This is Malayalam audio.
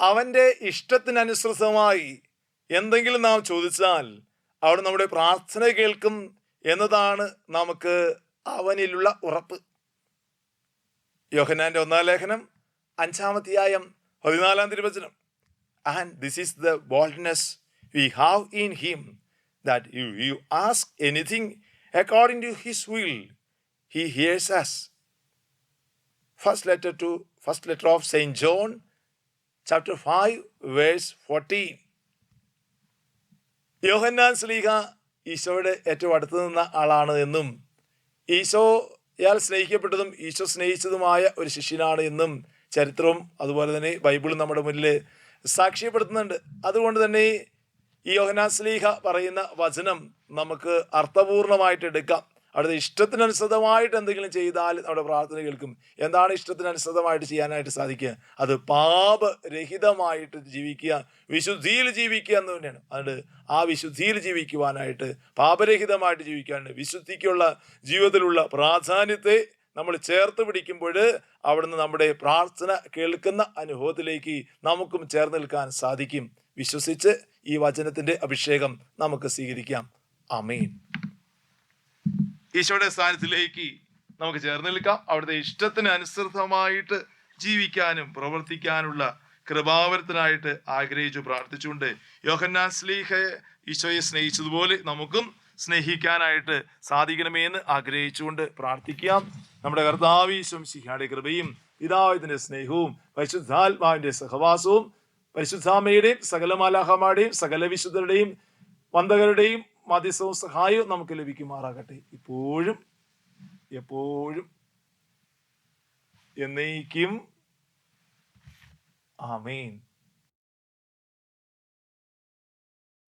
അവന്റെ ഇഷ്ടത്തിനനുസൃതമായി എന്തെങ്കിലും നാം ചോദിച്ചാൽ അവിടെ നമ്മുടെ പ്രാർത്ഥന കേൾക്കും എന്നതാണ് നമുക്ക് അവനിലുള്ള ഉറപ്പ്. യോഹനാന്റെ ഒന്നാം ലേഖനം അഞ്ചാമധ്യായം പതിനാലാം തിരുവചനം. And this is the boldness we have in him that you you ask anything according to his will he hears us first letter to first letter of Saint John chapter five verse fourteen Yohannan സ്ലീഹ ഈശോയുടെ ഏറ്റവും അടുത്ത് നിന്ന ആളാണ് എന്നും ഈശോയാൽ സ്നേഹിക്കപ്പെട്ടതും ഈശോ സ്നേഹിച്ചതുമായ ഒരു ശിഷ്യനാണ് എന്നും ചരിത്രവും അതുപോലെ തന്നെ ബൈബിളും നമ്മുടെ മുന്നിൽ സാക്ഷ്യപ്പെടുത്തുന്നുണ്ട്. അതുകൊണ്ട് തന്നെ ഈ യോഹന്നാൻ സ്ലീഹ പറയുന്ന വചനം നമുക്ക് അർത്ഥപൂർണമായിട്ട് എടുക്കാം. അവിടുത്തെ ഇഷ്ടത്തിനനുസൃതമായിട്ട് എന്തെങ്കിലും ചെയ്താൽ നമ്മുടെ പ്രാർത്ഥന കേൾക്കും. എന്താണ് ഇഷ്ടത്തിനനുസൃതമായിട്ട് ചെയ്യാനായിട്ട് സാധിക്കുക? അത് പാപരഹിതമായിട്ട് ജീവിക്കുക വിശുദ്ധിയിൽ ജീവിക്കുക എന്ന് തന്നെയാണ്. അതുകൊണ്ട് ആ വിശുദ്ധിയിൽ ജീവിക്കുവാനായിട്ട് പാപരഹിതമായിട്ട് ജീവിക്കാനുണ്ട് വിശുദ്ധിക്കുള്ള ജീവിതത്തിലുള്ള പ്രാധാന്യത്തെ നമ്മൾ ചേർത്ത് പിടിക്കുമ്പോൾ അവിടുന്ന് നമ്മുടെ പ്രാർത്ഥന കേൾക്കുന്ന അനുഭവത്തിലേക്ക് നമുക്കും ചേർന്ന് നിൽക്കാൻ സാധിക്കും. വിശ്വസിച്ച് ഈ വചനത്തിന്റെ അഭിഷേകം നമുക്ക് സ്വീകരിക്കാം. അമീൻ ഈശോയുടെ സ്ഥാനത്തിലേക്ക് നമുക്ക് ചേർന്ന് നിൽക്കാം. അവിടുത്തെ ഇഷ്ടത്തിന് അനുസൃതമായിട്ട് ജീവിക്കാനും പ്രവർത്തിക്കാനുള്ള കൃപാവരത്തിനായിട്ട് ആഗ്രഹിച്ചു പ്രാർത്ഥിച്ചുകൊണ്ട് യോഹന്നാൻ സ്ലീഹയെ ഈശോയെ സ്നേഹിച്ചതുപോലെ നമുക്കും സ്നേഹിക്കാനായിട്ട് സാധിക്കണമേ എന്ന് ആഗ്രഹിച്ചുകൊണ്ട് പ്രാർത്ഥിക്കാം. നമ്മുടെ കർത്താവീശ്വം സിഹായുടെ കൃപയും പിതാവിന്റെ സ്നേഹവും പരിശുദ്ധാത്മാവിന്റെ സഹവാസവും പരിശുദ്ധാമയുടെയും സകലമാലാഹമാരുടെയും സകല വിശുദ്ധരുടെയും വന്ദകരുടെയും മധ്യസ്ഥവും സഹായവും നമുക്ക് ലഭിക്കുമാറാകട്ടെ. ഇപ്പോഴും എപ്പോഴും എന്നേക്കും. ആമേൻ.